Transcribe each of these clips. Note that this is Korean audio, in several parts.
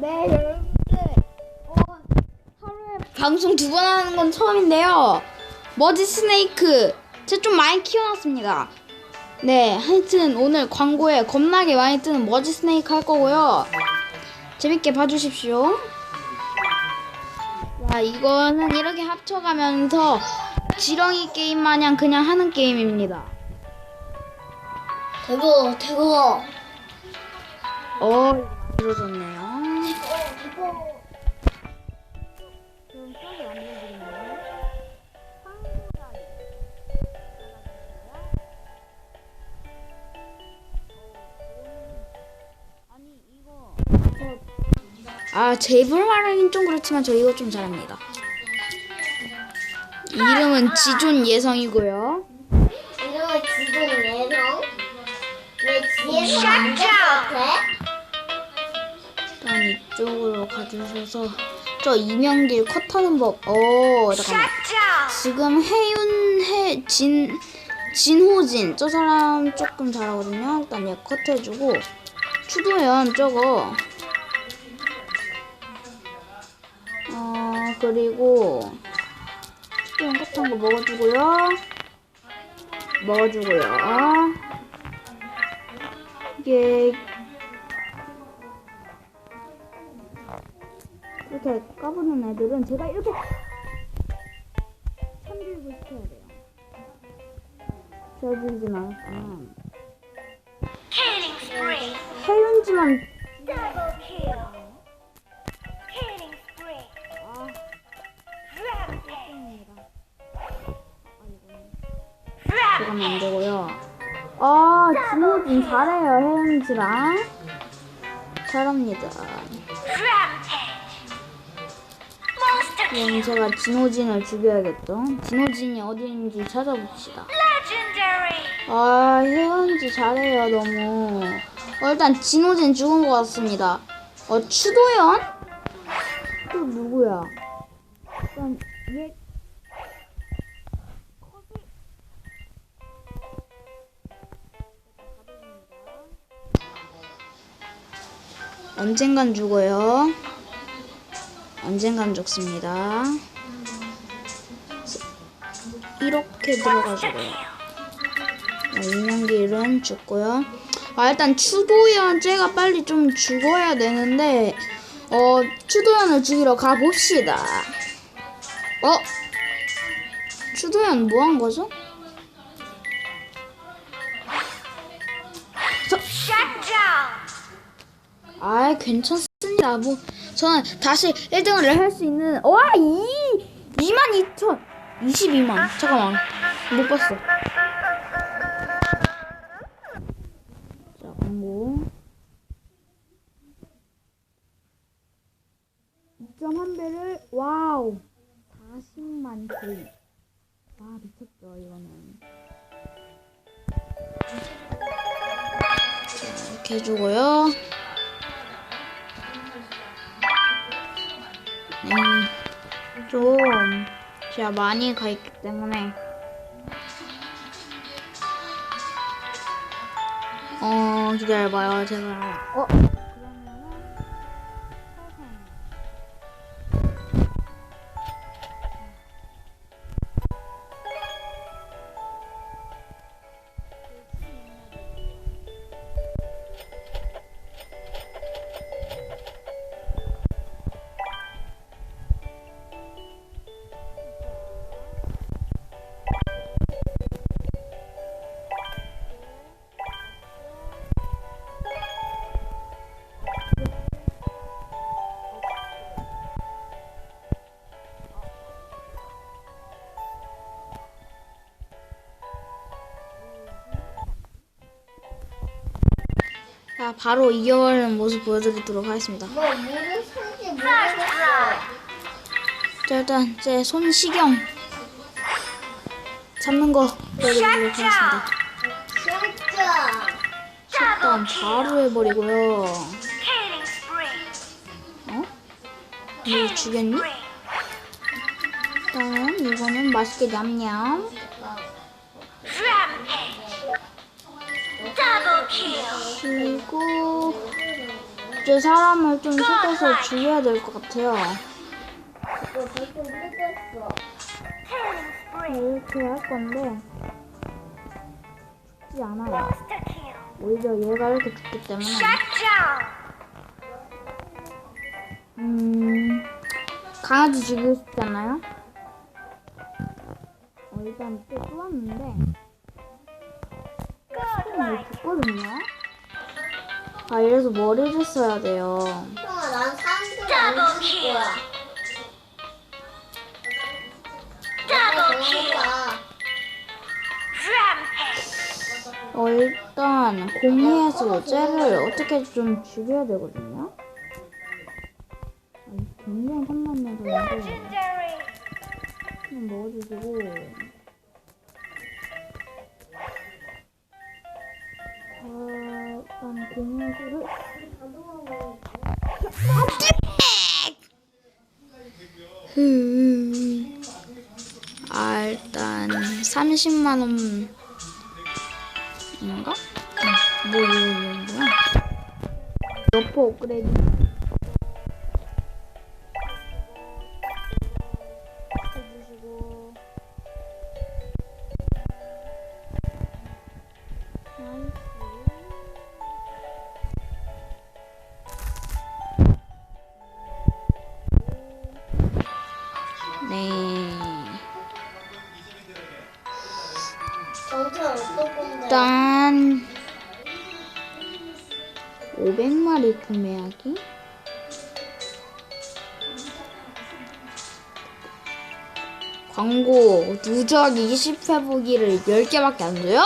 네, 여러분들. 어, 하루에 방송 두 번 하는 건 처음인데요. 머지 스네이크. 제가 좀 많이 키워놨습니다. 네, 하여튼 오늘 광고에 겁나게 많이 뜨는 머지 스네이크 할 거고요. 재밌게 봐주십시오. 자, 이거는 이렇게 합쳐가면서 지렁이 게임 마냥 그냥 하는 게임입니다. 대고 대고 어, 이루어졌네요. 아, 제 입으로 말하긴 좀 그렇지만 저 이거 좀 잘합니다. 이름은 지존 예성이고요. 이름은 지금 예성 왜 지혜는 안될것 같아? 일단 이쪽으로 가주셔서 저 이명길 컷하는 법. 어 잠깐만. 지금 해윤 해진 진호진 저 사람 조금 잘하거든요. 일단 얘 컷해주고 추도현 저거. 그리고 추도현 컷한 거 먹어주고요. 먹어주고요. 이게 이렇게 까부는 애들은 제가 이렇게 참들고 시켜야 돼요. 지어주진 않았지만 Killing spree. 해윤지만 가면 안 되고요. 아, 진호진 잘해요, 해윤지랑. 잘합니다. 그럼. 제가 진호진을 죽여야겠죠. 진호진이 어디 있는지 찾아봅시다. 아, 혜연지 잘해요, 너무. 어, 일단 진호진 죽은 것 같습니다. 어, 추도연? 또 누구야? 일단 얘 언젠간 죽어요. 언젠간 죽습니다. 이렇게 들어가지고요. 네, 인형길은 죽고요. 아 일단 추도연 쟤가 빨리 좀 죽어야 되는데 어 추도연을 죽이러 가봅시다. 어? 추도연 뭐 한 거죠? 아 괜찮습니다. 뭐 저는 다시 1등을 할 수 있는 와 2! 2만 2천 22만 잠깐만 못 봤어. 자 광고 2.1배를 와우 40만 클릭 와 미쳤죠 이거는 자 이렇게 해주고요 좀 제가 많이 가 있기 때문에. 어 기다려봐요 제가 어 자, 바로 이겨버리는 모습 보여드리도록 하겠습니다. 뭐 물을 손지 First 모르겠어 blood. 자, 일단 제 손시경 잡는 거 보여드리도록 하겠습니다. 일단 바로 해버리고요. 어? 뭐 죽였니? 일단은 이거는 맛있게 냠냠. 그리고 이제 사람을 좀 속여서 죽여야 될 것 같아요. 이렇게 할 건데 죽지 않아요. 오히려 얘가 이렇게 죽기 때문에. 음 강아지 죽이고 싶잖아요. 어, 일단 또 쏘았는 아 이래서 머리를 써야 돼요. 형아, 난 사람들 안 거야. Rampage. 어 일단 공유해서 쟤를 어떻게 좀 죽여야 되거든요. 아, 이거 굉장히 Legendary. 그냥 먹어주시고 아 일단 공유해서를 아 일단 30만 원 인가? 응. 뭐, 뭐, 뭐, 뭐야? 여포 업그레이드. 일단 500마리 구매하기 광고 누적 20회 보기를 10개밖에 안 줘요?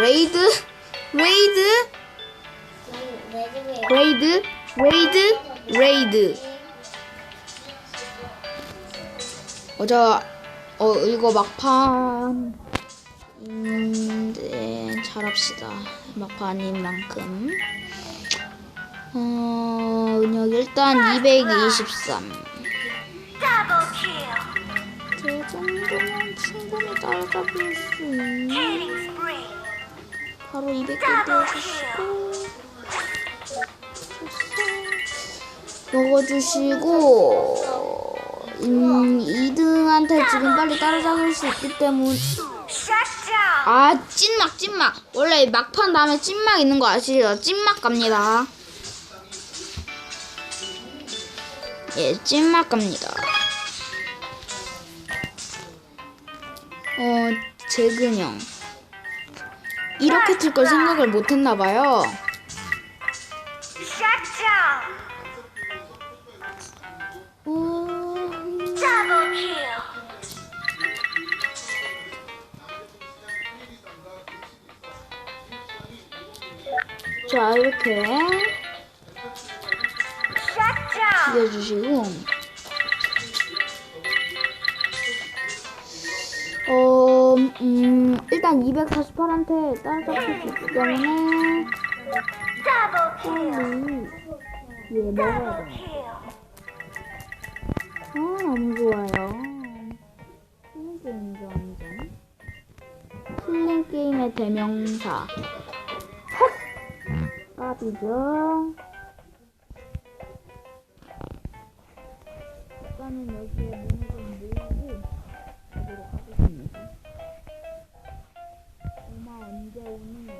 레이드 레이드 레이드 레이드 레이드 어저 어 이거 막판 인데 잘합시다. 막판인 만큼. 어 은혁 일단 223 Double kill. 저 정도면 충분히 따라잡을 수 있는. 바로 200개 Double 떼어주시고. kill. 먹어주시고. 음 2등한테 지금 빨리 따라잡을 수 있기 때문에. 아 찐막 찐막. 원래 막판 다음에 찐막 있는 거 아시죠? 찐막 갑니다. 예 찐막 갑니다. 어 재근형 이렇게 틀걸 생각을 못 했나 봐요. 어... Double kill. 자 이렇게. 죽여주시고 어, 음, 일단 248한테 따라잡힐 수 있기 때문에 kill. 빨리 얘 먹어야 돼. 아 너무 좋아요. 힐링 게임이죠 완전. 힐링 게임의 대명사. 팝이죠. 일단은 여기에 몸을 좀 모으고 언제 오니?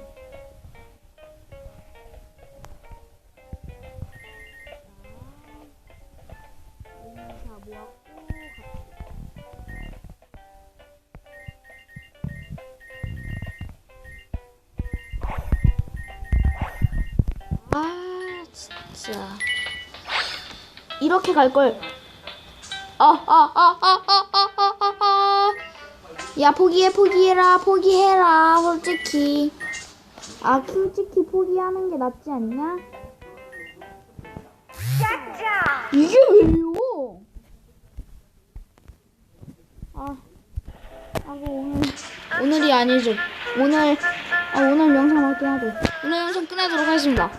아, 진짜. 이렇게 갈 걸. 아, 아, 아, 아. 야 포기해 포기해라 포기해라 솔직히 아 솔직히 포기하는 게 낫지 않냐? 이게 왜요? 아, 아, 그 오늘 오늘이 아니죠. 오늘 아 오늘 영상 맞긴 하죠. 오늘 영상 끝내도록 하겠습니다.